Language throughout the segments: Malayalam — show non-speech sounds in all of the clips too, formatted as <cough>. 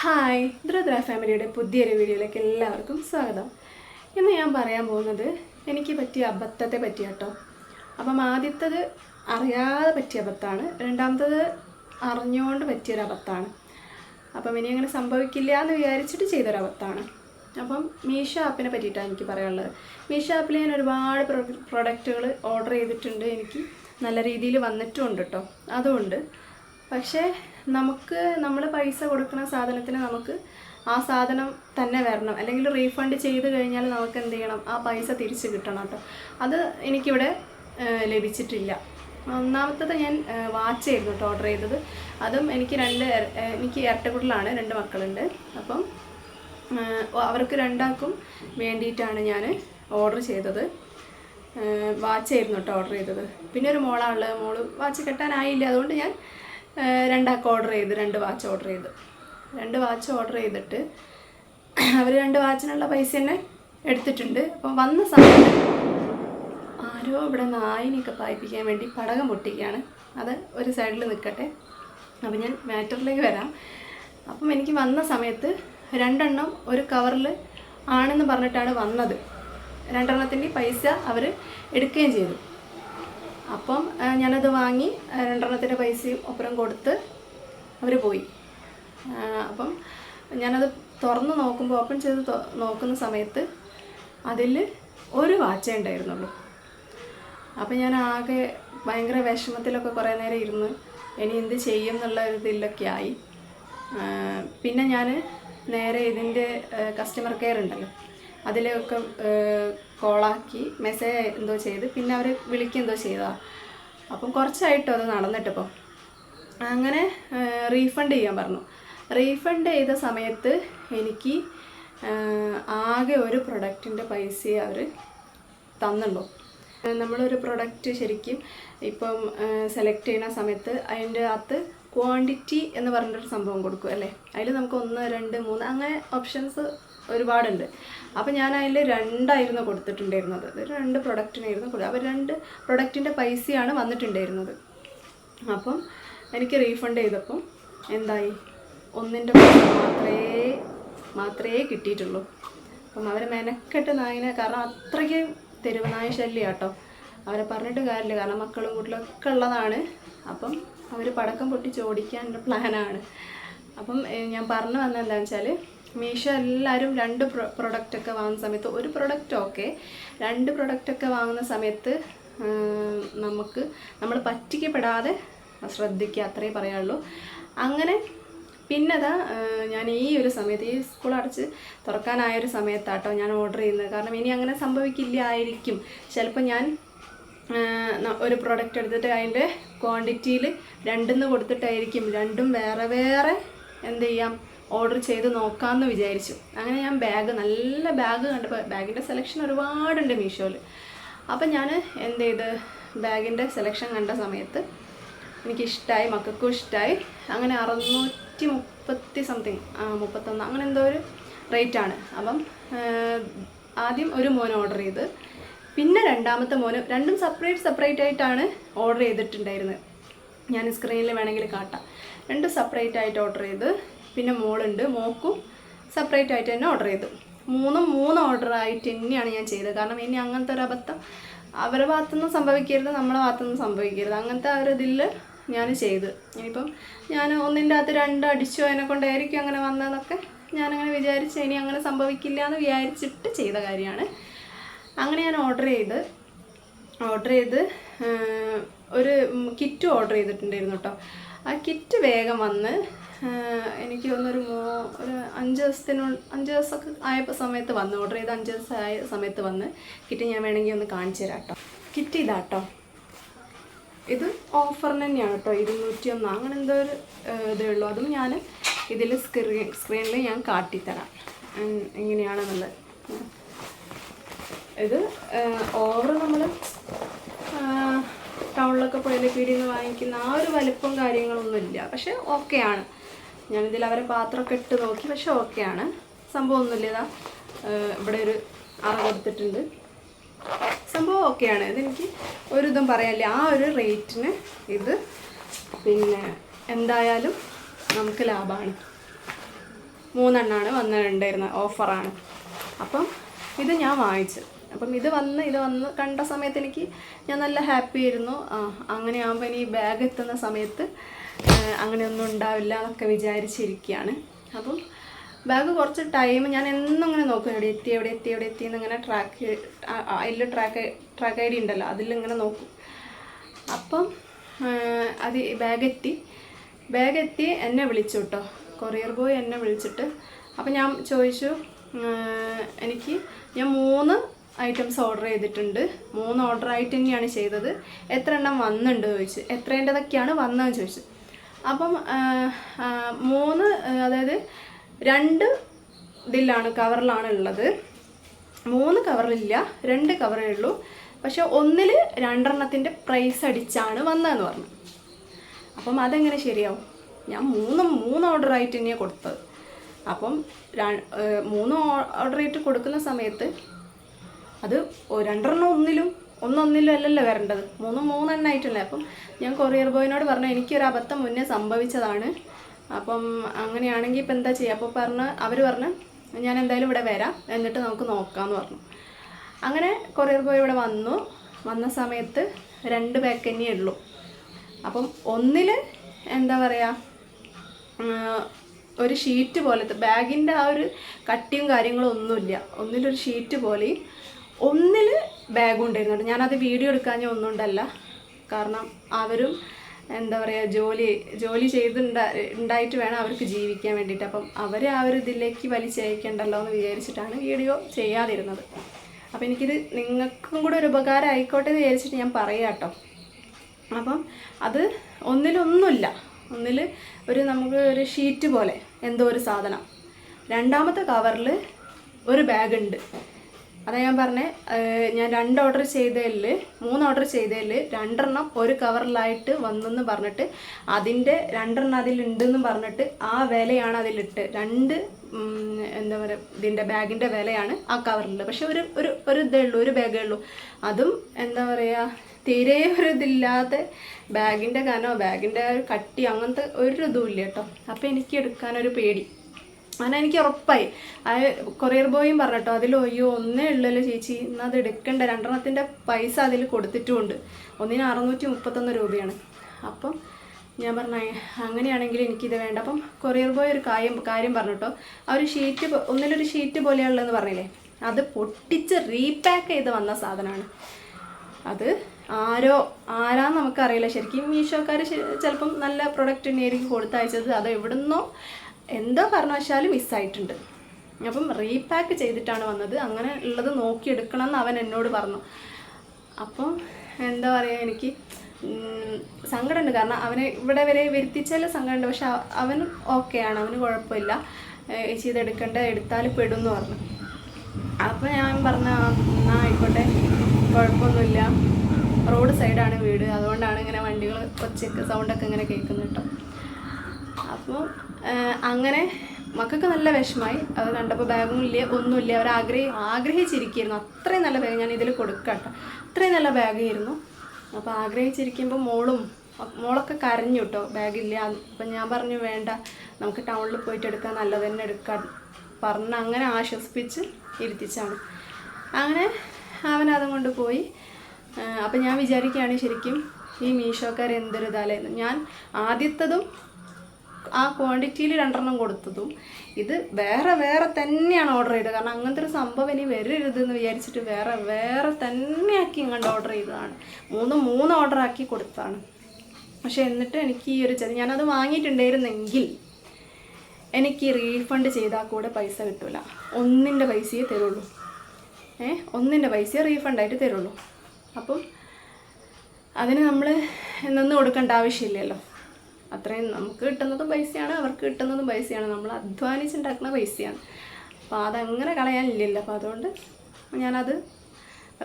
ഹായ് ദ്രുദ്ര ഫാമിലിയുടെ പുതിയൊരു വീഡിയോയിലേക്ക് എല്ലാവർക്കും സ്വാഗതം. ഇന്ന് ഞാൻ പറയാൻ പോകുന്നത് എനിക്ക് പറ്റിയ അബദ്ധത്തെ പറ്റി കേട്ടോ അപ്പം ആദ്യത്തത് അറിയാതെ പറ്റിയ അബദ്ധമാണ്. രണ്ടാമത്തത് അറിഞ്ഞുകൊണ്ട് പറ്റിയൊരു അബദ്ധമാണ്. അപ്പം ഇനി അങ്ങനെ സംഭവിക്കില്ല എന്ന് വിചാരിച്ചിട്ട് ചെയ്തൊരു അബദ്ധമാണ്. അപ്പം മീഷോ ആപ്പിനെ പറ്റിയിട്ടാണ് എനിക്ക് പറയാനുള്ളത്. മീഷോ ആപ്പിൽ ഞാൻ ഒരുപാട് പ്രൊഡക്റ്റുകൾ ഓർഡർ ചെയ്തിട്ടുണ്ട് എനിക്ക്. നല്ല രീതിയിൽ വന്നിട്ടുമുണ്ട് കേട്ടോ അതുകൊണ്ട് പക്ഷേ നമുക്ക് നമ്മൾ പൈസ കൊടുക്കുന്ന സാധനത്തിന് നമുക്ക് ആ സാധനം തന്നെ വരണം. അല്ലെങ്കിൽ റീഫണ്ട് ചെയ്ത് കഴിഞ്ഞാൽ നമുക്ക് എന്ത് ചെയ്യണം? ആ പൈസ തിരിച്ച് കിട്ടണം കേട്ടോ. അത് എനിക്കിവിടെ ലഭിച്ചിട്ടില്ല. ഒന്നാമത്തത് ഞാൻ വാച്ച് ആയിരുന്നു ഓർഡർ ചെയ്തത്. അതും എനിക്ക് രണ്ട് എനിക്ക് ഇരട്ടക്കുട്ടിലാണ് രണ്ട് മക്കളുണ്ട്. അപ്പം അവർക്ക് രണ്ടാൾക്കും വേണ്ടിയിട്ടാണ് ഞാൻ ഓർഡർ ചെയ്തത്. വാച്ച് ആയിരുന്നു കേട്ടോ ഓർഡർ ചെയ്തത്. പിന്നെ ഒരു മോളാണുള്ളത്. മോൾ വാച്ച് കെട്ടാനായില്ല. അതുകൊണ്ട് ഞാൻ രണ്ടാൾക്ക് ഓർഡർ ചെയ്ത് രണ്ട് വാച്ച് ഓർഡർ ചെയ്ത്. രണ്ട് വാച്ച് ഓർഡർ ചെയ്തിട്ട് <clears throat> അവർ രണ്ട് വാച്ചിനുള്ള പൈസ തന്നെ എടുത്തിട്ടുണ്ട്. അപ്പം വന്ന സമയത്ത് ആരോ ഇവിടെ നായിനെയൊക്കെ പായിപ്പിക്കാൻ വേണ്ടി പടകം പൊട്ടിക്കുകയാണ്. അത് ഒരു സൈഡിൽ നിൽക്കട്ടെ അപ്പം ഞാൻ മാറ്ററിലേക്ക് വരാം. അപ്പം എനിക്ക് വന്ന സമയത്ത് രണ്ടെണ്ണം ഒരു കവറിൽ ആണെന്ന് പറഞ്ഞിട്ടാണ് വന്നത്. രണ്ടെണ്ണത്തിന്റെ പൈസ അവർ എടുക്കുകയും ചെയ്തു. അപ്പം ഞാനത് വാങ്ങി രണ്ടെണ്ണത്തിന്റെ പൈസയും ഒപ്പരം കൊടുത്ത് അവർ പോയി. അപ്പം ഞാനത് തുറന്ന് നോക്കുമ്പോൾ ഓപ്പൺ ചെയ്ത് നോക്കുന്ന സമയത്ത് അതിൽ ഒരു വാച്ചേ ഉണ്ടായിരുന്നുള്ളൂ. അപ്പം ഞാൻ ആകെ ഭയങ്കര വിഷമത്തിലൊക്കെ കുറേ നേരം ഇരുന്ന് ഇനി എന്ത് ചെയ്യും എന്നുള്ള ഒരു ഇതിലൊക്കെ ആയി. പിന്നെ ഞാൻ നേരെ ഇതിന്റെ കസ്റ്റമർ കെയർ ഉണ്ടല്ലോ. അതിലൊക്കെ കോളാക്കി മെസ്സേജ് എന്തോ ചെയ്ത്. പിന്നെ അവർ എന്തോ ചെയ്തതാ അപ്പം കുറച്ചായിട്ടോ അത് നടന്നിട്ടിപ്പോൾ അങ്ങനെ റീഫണ്ട് ചെയ്യാൻ പറഞ്ഞു. റീഫണ്ട് ചെയ്ത സമയത്ത് എനിക്ക് ആകെ ഒരു പ്രൊഡക്റ്റിന്റെ പൈസ അവർ തന്നുള്ളൂ നമ്മളൊരു പ്രൊഡക്റ്റ് ശരിക്കും ഇപ്പം സെലക്ട് ചെയ്യുന്ന സമയത്ത് അതിന്റെ അകത്ത് ക്വാണ്ടിറ്റി എന്ന് പറഞ്ഞിട്ടൊരു സംഭവം കൊടുക്കും അല്ലേ? അതിൽ നമുക്ക് ഒന്ന് രണ്ട് മൂന്ന് അങ്ങനെ ഓപ്ഷൻസ് ഒരുപാടുണ്ട്. അപ്പം ഞാൻ അതിൽ രണ്ടായിരുന്നു കൊടുത്തിട്ടുണ്ടായിരുന്നത്. രണ്ട് പ്രൊഡക്റ്റിനായിരുന്നു കൊടുത്തത് അപ്പോൾ രണ്ട് പ്രൊഡക്റ്റിന്റെ പൈസയാണ് വന്നിട്ടുണ്ടായിരുന്നത്. അപ്പം എനിക്ക് റീഫണ്ട് ചെയ്തപ്പം എന്തായി? ഒന്നിന്റെ മാത്രമേ മാത്രമേ കിട്ടിയിട്ടുള്ളൂ. അപ്പം അവർ മെനക്കെട്ട് നായിനെ കാരണം അത്രയ്ക്ക് തെരുവ് നായ ശല്യം കേട്ടോ അവരെ പറഞ്ഞിട്ട് കാര്യമില്ല. കാരണം മക്കളും കൂട്ടിലൊക്കെ ഉള്ളതാണ്. അപ്പം അവർ പടക്കം പൊട്ടി ഓടിക്കാനുള്ള പ്ലാനാണ് അപ്പം ഞാൻ പറഞ്ഞു വന്നത് എന്താണെന്ന് വെച്ചാൽ മീഷോ എല്ലാവരും രണ്ട് പ്രൊഡക്റ്റ് ഒക്കെ വാങ്ങുന്ന സമയത്ത് ഒരു പ്രൊഡക്റ്റ് ഓക്കെ രണ്ട് പ്രൊഡക്റ്റ് ഒക്കെ വാങ്ങുന്ന സമയത്ത് നമുക്ക് നമ്മൾ പറ്റിക്കപ്പെടാതെ ശ്രദ്ധിക്കുക അത്രേ പറയാനുള്ളൂ. അങ്ങനെ പിന്നെതാ ഞാൻ ഈ ഒരു സമയത്ത് ഈ സ്കൂൾ അടച്ച് തുറക്കാനായ ഒരു സമയത്താട്ടോ ഞാൻ ഓർഡർ ചെയ്യുന്നത്. കാരണം ഇനി അങ്ങനെ സംഭവിക്കില്ല ആയിരിക്കും. ചിലപ്പോൾ ഞാൻ ഒരു പ്രോഡക്റ്റ് എടുത്തിട്ട് അതിന്റെ ക്വാണ്ടിറ്റിയിൽ രണ്ടെന്ന് കൊടുത്തിട്ടായിരിക്കും. രണ്ടും വേറെ വേറെ എന്ത് ചെയ്യാം? ഓർഡർ ചെയ്ത് നോക്കാമെന്ന് വിചാരിച്ചു. അങ്ങനെ ഞാൻ ബാഗ് നല്ല ബാഗ് കണ്ടപ്പോൾ ബാഗിന്റെ സെലക്ഷൻ ഒരുപാടുണ്ട് മീഷോയിൽ. അപ്പം ഞാൻ എന്ത് ചെയ്ത്? ബാഗിന്റെ സെലക്ഷൻ കണ്ട സമയത്ത് എനിക്കിഷ്ടമായി മക്കൾക്കും ഇഷ്ടമായി അങ്ങനെ അറുന്നൂറ്റി മുപ്പത്തി സംതിങ് മുപ്പത്തൊന്ന് അങ്ങനെ എന്തോ ഒരു റേറ്റാണ് അപ്പം ആദ്യം ഒരു മോൻ ഓർഡർ ചെയ്ത്. പിന്നെ രണ്ടാമത്തെ മോന് രണ്ടും സെപ്പറേറ്റ് സെപ്പറേറ്റ് ആയിട്ടാണ് ഓർഡർ ചെയ്തിട്ടുണ്ടായിരുന്നത്. ഞാൻ സ്ക്രീനിൽ വേണമെങ്കിൽ കാട്ടാം. രണ്ടും സെപ്പറേറ്റ് ആയിട്ട് ഓർഡർ ചെയ്ത് പിന്നെ മോളുണ്ട്. മോക്കും സെപ്പറേറ്റ് ആയിട്ട് തന്നെ ഓർഡർ ചെയ്തു. മൂന്നും മൂന്ന് ഓർഡർ ആയിട്ട് തന്നെയാണ് ഞാൻ ചെയ്തത്. കാരണം ഇനി അങ്ങനത്തെ ഒരു അബദ്ധം അവരുടെ ഭാഗത്തുനിന്ന് സംഭവിക്കരുത് നമ്മുടെ ഭാഗത്തുനിന്ന് സംഭവിക്കരുത്. അങ്ങനത്തെ ആ ഒരു ഇതിൽ ഞാൻ ചെയ്ത്. ഇനിയിപ്പം ഞാൻ ഒന്നിന്റെ അകത്ത് രണ്ട് അടിച്ചു അതിനെ കൊണ്ടായിരിക്കും അങ്ങനെ വന്നതെന്നൊക്കെ ഞാനങ്ങനെ വിചാരിച്ച് ഇനി അങ്ങനെ സംഭവിക്കില്ല എന്ന് വിചാരിച്ചിട്ട് ചെയ്ത കാര്യമാണ്. അങ്ങനെ ഞാൻ ഓർഡർ ചെയ്ത് ഓർഡർ ചെയ്ത് ഒരു കിറ്റ് ഓർഡർ ചെയ്തിട്ടുണ്ടായിരുന്നു കേട്ടോ. ആ കിറ്റ് വേഗം വന്ന് എനിക്ക് തോന്നുന്നൊരു മൂ ഒരു അഞ്ച് ദിവസത്തിനു അഞ്ച് ദിവസമൊക്കെ ആയപ്പോൾ സമയത്ത് വന്ന്. ഓർഡർ ചെയ്ത് അഞ്ച് ദിവസം ആയ സമയത്ത് വന്ന്. കിറ്റ് ഞാൻ വേണമെങ്കിൽ ഒന്ന് കാണിച്ചു തരാം കേട്ടോ കിറ്റ് ഇതാട്ടോ. ഇത് ഓഫറിന് തന്നെയാണ് കേട്ടോ. ഇരുന്നൂറ്റി ഒന്ന് അങ്ങനെ എന്തോ ഒരു ഇതേ ഉള്ളൂ. അതും ഞാൻ ഇതിൽ സ്ക്രീൻ സ്ക്രീനിൽ ഞാൻ കാട്ടിത്തരാം. എങ്ങനെയാണെന്നുള്ളത്. ഇത് ഓവർ നമ്മൾ ടൗണിലൊക്കെ പോയാൽ പീടിയിൽ നിന്ന് വാങ്ങിക്കുന്ന ആ ഒരു വലിപ്പം കാര്യങ്ങളൊന്നുമില്ല. പക്ഷെ ഓക്കെയാണ് ഞാനിതിൽ അവരെ പാത്രമൊക്കെ ഇട്ട് നോക്കി പക്ഷെ ഓക്കെയാണ് സംഭവമൊന്നുമില്ല. ഇതാ ഇവിടെ ഒരു അറ കൊടുത്തിട്ടുണ്ട്. സംഭവം ഓക്കെയാണ് ഇതെനിക്ക് ഒരു ഇതും പറയാനില്ല. ആ ഒരു റേറ്റിന് ഇത് പിന്നെ എന്തായാലും നമുക്ക് ലാഭമാണ്. മൂന്നെണ്ണമാണ് വന്നിട്ടുണ്ടായിരുന്നത്. ഓഫറാണ് അപ്പം ഇത് ഞാൻ വാങ്ങിച്ചു. അപ്പം ഇത് വന്ന് ഇത് വന്ന് കണ്ട സമയത്ത് എനിക്ക് ഞാൻ നല്ല ഹാപ്പി ആയിരുന്നു. ആ അങ്ങനെ ആകുമ്പോൾ ഇനി ബാഗ് എത്തുന്ന സമയത്ത് അങ്ങനെയൊന്നും ഉണ്ടാവില്ല എന്നൊക്കെ വിചാരിച്ചിരിക്കുകയാണ്. അപ്പം ബാഗ് കുറച്ച് ടൈം ഞാൻ എന്നും ഇങ്ങനെ നോക്കും. എവിടെ എത്തി എവിടെ എത്തി എവിടെ എത്തി എന്നിങ്ങനെ ട്രാക്ക് അതിൽ ട്രാക്ക് ട്രാക്ക് ഐ ഡി ഉണ്ടല്ലോ അതിലിങ്ങനെ നോക്കും. അപ്പം അത് ബാഗ് എത്തി. ബാഗ് എത്തി എന്നെ വിളിച്ചു കേട്ടോ കൊറിയർ ബോയ് എന്നെ വിളിച്ചിട്ട്. അപ്പം ഞാൻ ചോദിച്ചു എനിക്ക് ഞാൻ മൂന്ന് ഐറ്റംസ് ഓർഡർ ചെയ്തിട്ടുണ്ട്. മൂന്ന് ഓർഡർ ആയിട്ട് തന്നെയാണ് ചെയ്തത്. എത്ര എണ്ണം വന്നിട്ടുണ്ട് ചോദിച്ചു. എത്രേന്റെതൊക്കെയാണ് വന്നതെന്ന് ചോദിച്ചു. അപ്പം മൂന്ന് അതായത് രണ്ട് ഇതിലാണ് കവറിലാണ് ഉള്ളത്. മൂന്ന് കവറിലില്ല രണ്ട് കവറേ ഉള്ളൂ. പക്ഷെ ഒന്നിൽ രണ്ടെണ്ണത്തിന്റെ പ്രൈസ് അടിച്ചാണ് വന്നതെന്ന് പറഞ്ഞു. അപ്പം അതെങ്ങനെ ശരിയാവും? ഞാൻ മൂന്ന് മൂന്ന് ഓർഡർ ആയിട്ട് തന്നെയാണ് കൊടുത്തത്. അപ്പം മൂന്ന് ഓർഡർ ആയിട്ട് കൊടുക്കുന്ന സമയത്ത് അത് രണ്ടെണ്ണം ഒന്നിലും ഒന്നൊന്നിലും അല്ലല്ലോ വരേണ്ടത്. മൂന്ന് മൂന്നെണ്ണമായിട്ടല്ലേ അപ്പം ഞാൻ കൊറിയർ ബോയിനോട് പറഞ്ഞു എനിക്കൊരു അബദ്ധം മുന്നേ സംഭവിച്ചതാണ്. അപ്പം അങ്ങനെയാണെങ്കിൽ ഇപ്പം എന്താ ചെയ്യുക? അപ്പോൾ പറഞ്ഞ് അവർ പറഞ്ഞു ഞാൻ എന്തായാലും ഇവിടെ വരാം. എന്നിട്ട് നമുക്ക് നോക്കാമെന്ന് പറഞ്ഞു. അങ്ങനെ കൊറിയർ ബോയ് ഇവിടെ വന്നു. വന്ന സമയത്ത് രണ്ട് ബാഗ് തന്നെയേ ഉള്ളൂ. അപ്പം ഒന്നിൽ എന്താ പറയുക ഒരു ഷീറ്റ് പോലത്തെ ബാഗിന്റെ ആ ഒരു കട്ടിയും കാര്യങ്ങളും ഒന്നുമില്ല. ഒന്നിലൊരു ഷീറ്റ് പോലെയും ഒന്നിൽ ബാഗ് ഉണ്ടായിരുന്നു ഞാനത് വീഡിയോ എടുക്കാഞ്ഞ ഒന്നുകൊണ്ടല്ല. കാരണം അവരും എന്താ പറയുക ജോലി ജോലി ചെയ്തുണ്ടാ ഉണ്ടായിട്ട് വേണം അവർക്ക് ജീവിക്കാൻ വേണ്ടിയിട്ട്. അപ്പം അവരെ ആ ഒരു ഇതിലേക്ക് വലിച്ചയക്കണ്ടല്ലോ എന്ന് വിചാരിച്ചിട്ടാണ് വീഡിയോ ചെയ്യാതിരുന്നത്. അപ്പം എനിക്കിത് നിങ്ങൾക്കും കൂടെ ഒരു ഉപകാരം ആയിക്കോട്ടെ എന്ന് വിചാരിച്ചിട്ട് ഞാൻ പറയാം കേട്ടോ. അപ്പം അത് ഒന്നിലൊന്നുമില്ല. ഒന്നിൽ ഒരു നമുക്ക് ഒരു ഷീറ്റ് പോലെ എന്തോ ഒരു സാധനം. രണ്ടാമത്തെ കവറിൽ ഒരു ബാഗ് ഉണ്ട്. അതാ ഞാൻ പറഞ്ഞേ ഞാൻ രണ്ട് ഓർഡർ ചെയ്തതിൽ മൂന്ന് ഓർഡർ ചെയ്തതിൽ രണ്ടെണ്ണം ഒരു കവറിലായിട്ട് വന്നെന്ന് പറഞ്ഞിട്ട് അതിന്റെ രണ്ടെണ്ണം അതിലുണ്ടെന്ന് പറഞ്ഞിട്ട് ആ വിലയാണ് അതിലിട്ട് രണ്ട് എന്താ പറയുക ഇതിന്റെ ബാഗിന്റെ വിലയാണ് ആ കവറിൽ പക്ഷെ ഒരു ഒരു ഒരു ഇതേ ഉള്ളൂ ഒരു ബാഗേ ഉള്ളൂ. അതും എന്താ പറയുക തീരെ ഒരു ഇതില്ലാതെ ബാഗിന്റെ കനോ ബാഗിന്റെ കട്ടി അങ്ങനത്തെ ഒരു ഇതും ഇല്ല കേട്ടോ. അപ്പോൾ എനിക്ക് എടുക്കാനൊരു പേടി. അങ്ങനെ എനിക്ക് ഉറപ്പായി. ആ കൊറിയർ ബോയും പറഞ്ഞിട്ടോ അതിൽ അയ്യോ ഒന്നേ ഉള്ളല്ലോ ചേച്ചി എന്നാൽ അത് എടുക്കണ്ട. രണ്ടെണ്ണത്തിന്റെ പൈസ അതിൽ കൊടുത്തിട്ടുമുണ്ട് ഒന്നിന് അറുന്നൂറ്റി മുപ്പത്തൊന്ന് രൂപയാണ്. അപ്പം ഞാൻ പറഞ്ഞ അങ്ങനെയാണെങ്കിൽ എനിക്കിത് വേണ്ട. അപ്പം കൊറിയർ ബോയ് ഒരു കാര്യം കാര്യം പറഞ്ഞിട്ടോ ആ ഒരു ഷീറ്റ് ഒന്നിലൊരു ഷീറ്റ് പോലെയുള്ളതെന്ന് പറഞ്ഞില്ലേ? അത് പൊട്ടിച്ച് റീപാക്ക് ചെയ്ത് വന്ന സാധനമാണ്. അത് ആരോ ആരാന്ന് നമുക്കറിയില്ല. ശരിക്കും മീഷോക്കാർ ചിലപ്പം നല്ല പ്രൊഡക്റ്റ് തന്നെയായിരിക്കും കൊടുത്തയച്ചത്. അത് എവിടുന്നോ എന്തോ കാരണവശാൽ മിസ്സായിട്ടുണ്ട് അപ്പം റീപാക്ക് ചെയ്തിട്ടാണ് വന്നത്. അങ്ങനെ ഉള്ളത് നോക്കിയെടുക്കണം എന്ന് അവൻ എന്നോട് പറഞ്ഞു. അപ്പം എന്താ പറയുക എനിക്ക് സങ്കടമുണ്ട്. കാരണം അവനെ ഇവിടെ വരെ വരുത്തിച്ചാൽ സങ്കടമുണ്ട്. പക്ഷെ അവൻ ഓക്കെയാണ് അവന് കുഴപ്പമില്ല. എടുക്കേണ്ട എടുത്താൽ പെടും എന്ന് പറഞ്ഞു. അപ്പോൾ ഞാൻ പറഞ്ഞ എന്നാൽ എന്നാ ആയിക്കോട്ടെ. കുഴപ്പമൊന്നുമില്ല. റോഡ് സൈഡാണ് വീട്. അതുകൊണ്ടാണ് ഇങ്ങനെ വണ്ടികൾ ഒച്ചയൊക്കെ സൗണ്ടൊക്കെ ഇങ്ങനെ കേൾക്കുന്നത് കേട്ടോ. അപ്പോൾ അങ്ങനെ മക്കൾക്ക് നല്ല വിഷമായി അത് കണ്ടപ്പോൾ ബാഗും ഇല്ല ഒന്നുമില്ല അവർ ആഗ്രഹി ആഗ്രഹിച്ചിരിക്കുന്നു. അത്രയും നല്ല ബാഗ് ഞാൻ ഇതിൽ കൊടുക്കട്ടെ. അത്രയും നല്ല ബാഗായിരുന്നു അപ്പോൾ ആഗ്രഹിച്ചിരിക്കുമ്പോൾ മോളും മോളൊക്കെ കരഞ്ഞു കേട്ടോ ബാഗില്ല അപ്പം ഞാൻ പറഞ്ഞു വേണ്ട. നമുക്ക് ടൗണിൽ പോയിട്ട് എടുക്കാൻ നല്ലത് തന്നെ എടുക്കാൻ പറഞ്ഞ് അങ്ങനെ ആശ്വസിപ്പിച്ച് ഇരുത്തിച്ചാണ്. അങ്ങനെ അവൻ അതും കൊണ്ട് പോയി. അപ്പം ഞാൻ വിചാരിക്കുകയാണ് ശരിക്കും ഈ മീഷോക്കാർ എന്തൊരു ഇതാലായിരുന്നു ഞാൻ ആദ്യത്തതും ആ ക്വാണ്ടിറ്റിയിൽ രണ്ടെണ്ണം കൊടുത്തതും ഇത് വേറെ വേറെ തന്നെയാണ് ഓർഡർ ചെയ്തത്. കാരണം അങ്ങനത്തെ ഒരു സംഭവം ഇനി വരരുതെന്ന് വിചാരിച്ചിട്ട് വേറെ വേറെ തന്നെയാക്കി ഇങ്ങോട്ട് ഓർഡർ ചെയ്തതാണ്. മൂന്ന് മൂന്ന് ഓർഡർ ആക്കി കൊടുത്തതാണ്. പക്ഷെ എന്നിട്ട് എനിക്ക് ഈ ഒരു ചതി ഞാനത് വാങ്ങിയിട്ടുണ്ടായിരുന്നെങ്കിൽ എനിക്ക് റീഫണ്ട് ചെയ്താൽ കൂടെ പൈസ കിട്ടില്ല ഒന്നിന്റെ പൈസയെ തരുള്ളൂ. ഏ? ഒന്നിന്റെ പൈസയെ റീഫണ്ടായിട്ട് തരുള്ളൂ. അപ്പം അതിന് നമ്മൾ നിന്ന് കൊടുക്കേണ്ട ആവശ്യമില്ലല്ലോ. അത്രയും നമുക്ക് കിട്ടുന്നതും പൈസയാണ് അവർക്ക് കിട്ടുന്നതും പൈസയാണ്. നമ്മൾ അധ്വാനിച്ചുണ്ടാക്കുന്ന പൈസയാണ്. അപ്പോൾ അതങ്ങനെ കളയാനില്ലല്ലോ. അപ്പോൾ അതുകൊണ്ട് ഞാനത്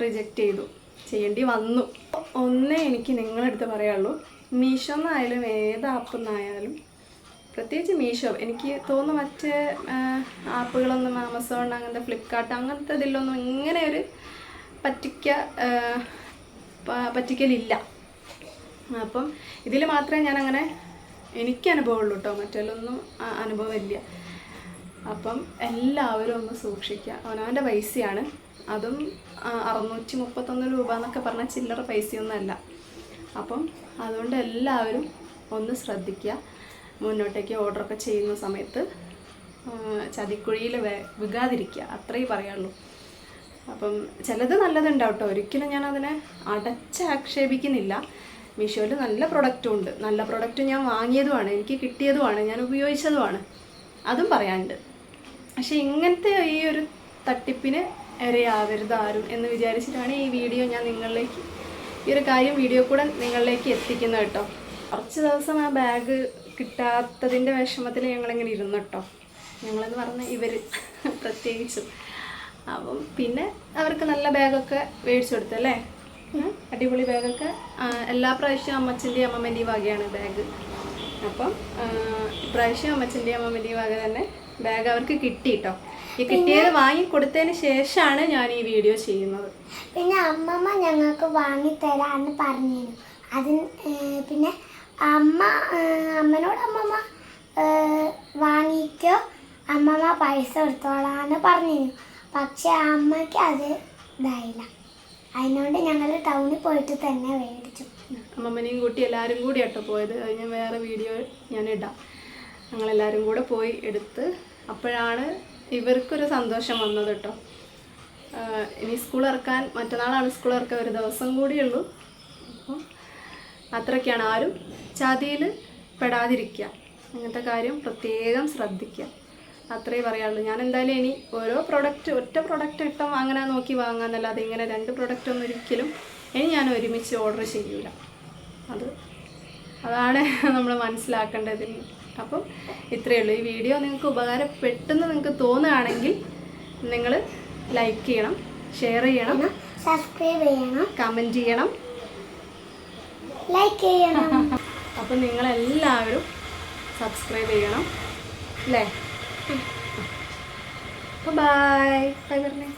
റിജക്റ്റ് ചെയ്തു. ചെയ്യേണ്ടി വന്നു. ഒന്നേ എനിക്ക് നിങ്ങളെടുത്ത് പറയാനുള്ളൂ. മീഷോ എന്നായാലും ഏത് ആപ്പിൽ നിന്നായാലും പ്രത്യേകിച്ച് മീഷോ എനിക്ക് തോന്നുന്നു മറ്റ് ആപ്പുകളൊന്നും ആമസോൺ അങ്ങനത്തെ ഫ്ലിപ്കാർട്ട് അങ്ങനത്തെ ഇതിലൊന്നും ഇങ്ങനെ ഒരു പറ്റിക്ക പറ്റിക്കലില്ല. അപ്പം ഇതിൽ മാത്രമേ ഞാനങ്ങനെ എനിക്ക് അനുഭവമുള്ളൂ കേട്ടോ മറ്റേലൊന്നും അനുഭവമില്ല. അപ്പം എല്ലാവരും ഒന്ന് സൂക്ഷിക്കുക അവനവന്റെ പൈസയാണ്. അതും അറുന്നൂറ്റി മുപ്പത്തൊന്ന് രൂപ എന്നൊക്കെ പറഞ്ഞാൽ ചില്ലറ പൈസയൊന്നുമല്ല. അപ്പം അതുകൊണ്ട് എല്ലാവരും ഒന്ന് ശ്രദ്ധിക്കുക മുന്നോട്ടേക്ക് ഓർഡറൊക്കെ ചെയ്യുന്ന സമയത്ത് ചതിക്കുഴിയിൽ വികാതിരിക്കുക അത്രയേ പറയുള്ളൂ അപ്പം ചിലത് നല്ലതുണ്ടാവും കേട്ടോ ഒരിക്കലും ഞാൻ അതിനെ അടച്ച് ആക്ഷേപിക്കുന്നില്ല. മീഷോയിൽ നല്ല പ്രൊഡക്റ്റും ഉണ്ട് നല്ല പ്രൊഡക്റ്റ് ഞാൻ വാങ്ങിയതുമാണ് എനിക്ക് കിട്ടിയതുമാണ് ഞാൻ ഉപയോഗിച്ചതുമാണ്. അതും പറയാനുണ്ട്. പക്ഷേ ഇങ്ങനത്തെ ഈ ഒരു തട്ടിപ്പിന് ഇരയാവരുത് ആരും എന്ന് വിചാരിച്ചിട്ടാണ് ഈ വീഡിയോ ഞാൻ നിങ്ങളിലേക്ക് ഈ ഒരു കാര്യം വീഡിയോ കൂടെ നിങ്ങളിലേക്ക് എത്തിക്കുന്നത് കേട്ടോ. കുറച്ച് ദിവസം ആ ബാഗ് കിട്ടാത്തതിന്റെ വിഷമത്തിൽ ഞങ്ങളിങ്ങനെ ഇരുന്നു കേട്ടോ. ഞങ്ങളെന്ന് പറഞ്ഞ ഇവർ പ്രത്യേകിച്ചും. അപ്പം പിന്നെ അവർക്ക് നല്ല ബാഗൊക്കെ മേടിച്ചു കൊടുത്തല്ലേ? അടിപൊളി ബാഗൊക്കെ. എല്ലാ പ്രാവശ്യവും അമ്മച്ചന്റെയും അമ്മമ്മേന്റെയും വകയാണ് ബാഗ്. അപ്പം ഇപ്രാവശ്യം അമ്മച്ചന്റെയും അമ്മമ്മേന്റെയും വക തന്നെ ബാഗ് അവർക്ക് കിട്ടി കേട്ടോ ഈ കിട്ടിയത് വാങ്ങി കൊടുത്തതിന് ശേഷമാണ് ഞാൻ ഈ വീഡിയോ ചെയ്യുന്നത്. പിന്നെ അമ്മമ്മ ഞങ്ങൾക്ക് വാങ്ങി തരാന്ന് പറഞ്ഞിരുന്നു. അതിന് പിന്നെ അമ്മ അമ്മനോട് അമ്മമ്മ വാങ്ങിക്കോ അമ്മമ്മ പൈസ കൊടുത്തോളാന്ന് പറഞ്ഞിരുന്നു. പക്ഷെ അമ്മയ്ക്ക് അത് ഇതായില്ല. അതിനോണ്ട് ഞങ്ങൾ ടൗണിൽ പോയിട്ട് തന്നെ മേടിച്ചു. അമ്മമ്മനെയും കൂട്ടി എല്ലാവരും കൂടി ആട്ടോ പോയത്. അത് ഞാൻ വേറെ വീഡിയോ ഞാൻ ഇടാം. ഞങ്ങളെല്ലാവരും കൂടെ പോയി എടുത്ത് അപ്പോഴാണ് ഇവർക്കൊരു സന്തോഷം വന്നത് കേട്ടോ. ഇനി സ്കൂൾ ഇറക്കാൻ മറ്റന്നാളാണ് സ്കൂൾ ഇറക്കാൻ ഒരു ദിവസം കൂടിയുള്ളൂ അപ്പം അത്രയ്ക്കാണ്. ആരും ചതിയിൽ പെടാതിരിക്കുക. അങ്ങനത്തെ കാര്യം പ്രത്യേകം ശ്രദ്ധിക്കുക. അത്രേ പറയാനുള്ളൂ. ഞാൻ എന്തായാലും ഇനി ഓരോ പ്രൊഡക്റ്റ് ഒറ്റ പ്രൊഡക്റ്റ് ഇട്ടം അങ്ങനെ നോക്കി വാങ്ങാന്നല്ലാതെ ഇങ്ങനെ രണ്ട് പ്രൊഡക്റ്റ് ഒന്നും ഒരിക്കലും ഇനി ഞാൻ ഒരുമിച്ച് ഓർഡർ ചെയ്യൂല. അത് അതാണ് <laughs> നമ്മൾ മനസ്സിലാക്കേണ്ടത്. അപ്പം ഇത്രയേ ഉള്ളൂ. ഈ വീഡിയോ നിങ്ങൾക്ക് ഉപകാരപ്പെട്ടെന്ന് നിങ്ങൾക്ക് തോന്നുകയാണെങ്കിൽ നിങ്ങൾ ലൈക്ക് ചെയ്യണം ഷെയർ ചെയ്യണം സബ്സ്ക്രൈബ് ചെയ്യണം. കമന്റ് ചെയ്യണം. ലൈക്ക് ചെയ്യണം. <laughs> അപ്പം നിങ്ങളെല്ലാവരും സബ്സ്ക്രൈബ് ചെയ്യണം അല്ലേ ബൈ ബൈ പറഞ്ഞേ